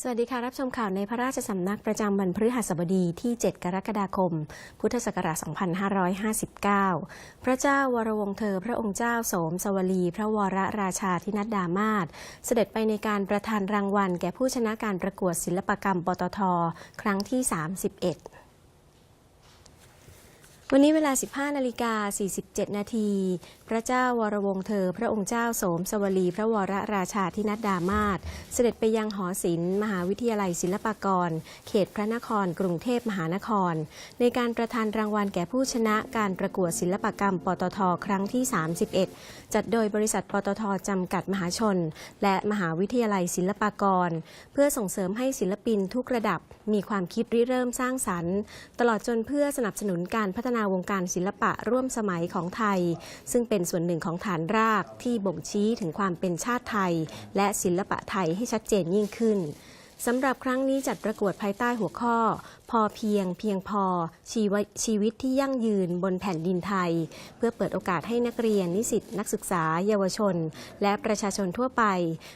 สวัสดีค่ะ รับชมข่าวในพระราชสำนักประจำวันพฤหัสบดีที่ 7 กรกฎาคม พุทธศักราช 2559 พระเจ้าวรวงเธอ พระองค์เจ้าโสมสวลี พระวรราชาธินัดดามาศเสด็จไปในการประทานรางวัล แก่ผู้ชนะการประกวดศิลปกรรมปตท ครั้งที่ 31วันนี้เวลา 15 นาฬิกา 47 นาทีพระเจ้าวรวงศ์เธอ พระองค์เจ้าโสมสวลี พระวรราชาธินัดดามาศเสด็จไปยังหอศิลป์มหาวิทยาลัยศิลปากร เขตพระนคร กรุงเทพมหานคร ในการประทานรางวัลแก่ผู้ชนะการประกวดศิลปกรรม ปตทครั้งที่ 31 จัดโดยบริษัทปตทจำกัดมหาชน และมหาวิทยาลัยศิลปากร เพื่อส่งเสริมให้ศิลปินทุกระดับ มีความคิดริเริ่มสร้างสรรค์ ตลอดจนเพื่อสนับสนุนการพัฒนาวงการศิลปะร่วมสมัยของไทย ซึ่งเป็น็นส่วนหนึ่งของฐานรากที่บ่งชี้ถึงความเป็นชาติไทย และศิลปะไทยให้ชัดเจนยิ่งขึ้นสำหรับครั้งนี้จัดประกวดภายใต้หัวข้อ อเพียงเพียงพอชีวิตชีวิตที่ยั่งยืนบนแผ่นดินไทย เพื่อเปิดโอกาสให้นักเรียน นิสิตนักศึกษา เยาวชน และประชาชนทั่วไป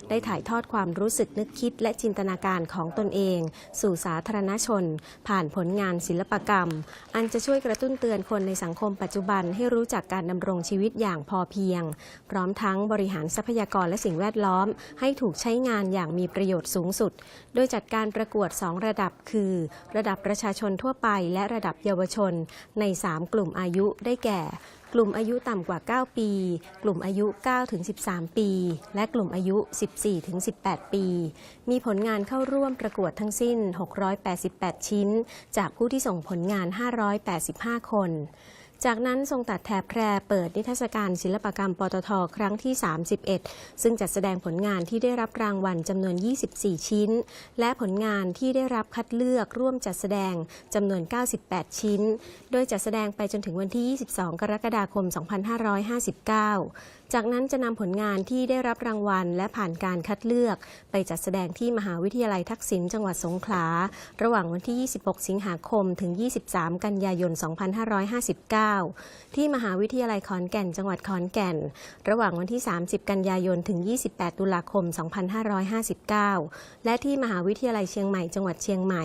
ได้ถ่ายทอดความรู้สึกนึกคิด และจินตนาการของตนเอง สู่สาธารณชน ผ่านผลงานศิลปกรรม อันจะช่วยกระตุ้นเตือนคนในสังคมปัจจุบันให้รู้จักการดำรงชีวิตอย่างพอเพียง พร้อมทั้งบริหารทรัพยากรและสิ่งแวดล้อม ให้ถูกใช้งานอย่างมีประโยชน์สูงสุด โดยจัดการประกวด 2 ระดับคือ ระดับประชาชนทั่วไปและระดับเยาวชนใน 3 กลุ่มอายุได้แก่ กลุ่มอายุต่ำกว่า 9 ปี กลุ่มอายุ9ถึง13 ปี และกลุ่มอายุ 14ถึง18 ปี มีผลงานเข้าร่วมประกวดทั้งสิ้น 688 ชิ้น จากผู้ที่ส่งผลงาน 585 คน จากนั้นทรงตัดแถบแพรเปิดนิทรรศการศิลปกรรมปตทครั้งที่ 31 ซึ่งจัดแสดงผลงานที่ได้รับรางวัลจำนวน 24 ชิ้น และผลงานที่ได้รับคัดเลือกร่วมจัดแสดงจำนวน 98 ชิ้น โดยจัดแสดงไปจนถึงวันที่ 22 กรกฎาคม 2559 จากนั้นจะนำผลงานที่ได้รับรางวัล และผ่านการคัดเลือก ไปจัดแสดงที่มหาวิทยาลัยทักษิณจังหวัดสงขลา ระหว่างวันที่ 26 สิงหาคม ถึง 23 กันยายน 2559ที่มหาวิทยาลัยขอนแก่น จังหวัดขอนแก่น ระหว่างวันที่ 30 กันยายนถึง 28 ตุลาคม 2559 และที่มหาวิทยาลัยเชียงใหม่ จังหวัดเชียงใหม่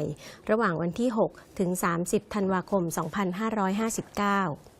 ระหว่างวันที่ 6 ถึง 30 ธันวาคม 2559